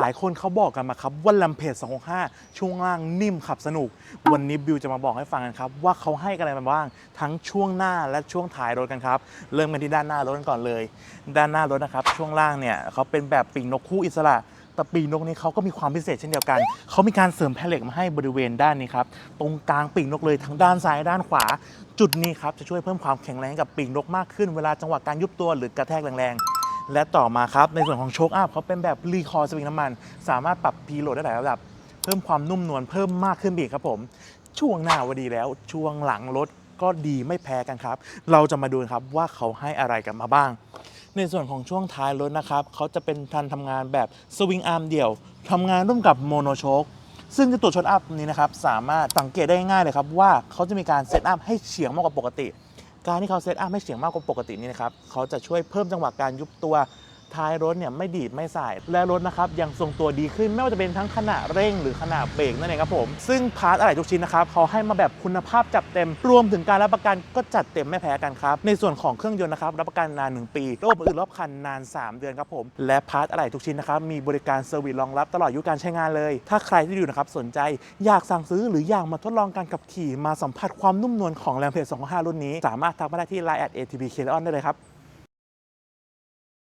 หลายคนเขาบอกกันมาครับว่าลำเพจ265 ช่วงล่างนิ่มขับสนุก วันนี้บิวจะมาบอกให้ฟังกันครับว่าเขาให้กันอะไรมาบ้าง ทั้งช่วงหน้าและช่วงท้ายรถกันครับ เริ่มกันที่ด้านหน้ารถกันก่อนเลย ด้านหน้ารถนะครับ ช่วงล่างเนี่ยเขาเป็นแบบปีกนกคู่อิสระแต่ปีกนกนี้เขาก็มีความพิเศษเช่นเดียวกัน เขามีการเสริมแผ่เหล็กมาให้บริเวณด้านนี้ครับ ตรงกลางปีกนกเลยทั้งด้านซ้ายด้านขวา จุดนี้ครับจะช่วยเพิ่มความแข็งแรงกับปีกนกมากขึ้นเวลาจังหวะการยุบตัวหรือกระแทกแรงๆ และต่อมาครับ ในส่วนของโชคอัพเขาเป็นแบบรีคอร์สปริงน้ำมัน สามารถปรับพีโหลดได้หลายระดับ เพิ่มความนุ่มนวลเพิ่มมากขึ้นไปอีกครับผม ช่วงหน้าวาดีแล้ว ช่วงหลังรถก็ดีไม่แพ้กันครับ เราจะมาดูครับว่าเขาให้อะไรกันมาบ้าง ในส่วนของช่วงท้ายรถนะครับเขาจะเป็นการทำงานแบบสวิงอาร์มเดี่ยวทำงานร่วมกับโมโนโชคซึ่งในตัวช็อตอัพนี้นะครับสามารถสังเกตได้ง่ายเลยครับว่าเขาจะมีการเซตอัพให้เฉียงมากกว่าปกติ การที่เขาเซตอัพให้เสียงมากกว่าปกตินี่นะครับเขาจะช่วยเพิ่มจังหวะการยุบตัว ท้ายรถเนี่ยไม่ดีดไม่สาย และรถนะครับยังทรงตัวดีขึ้น ไม่ว่าจะเป็นทั้งขณะเร่งหรือขณะเบรกนั่นเองครับผมซึ่งพาร์ทอะไรทุกชิ้นนะครับเขาให้มาแบบคุณภาพจัดเต็มรวมถึงการรับประกันก็จัดเต็มไม่แพ้กันครับในส่วนของเครื่องยนต์นะครับรับประกันนาน 1 ปีระบบอื่นรอบคันนาน 3 เดือนครับผมและพาร์ทอะไรทุกชิ้นนะครับมีบริการเซอร์วิสรองรับตลอดอายุการใช้งานเลย ถ้าใครที่ดูนะครับสนใจอยากสั่งซื้อหรืออยากมาทดลองการขับขี่มาสัมผัสความนุ่มนวลของแรมเพจ2 5รุ่นนี้ สามารถทักมาได้ที่ Line at ATP k l o n ได้เลยครับ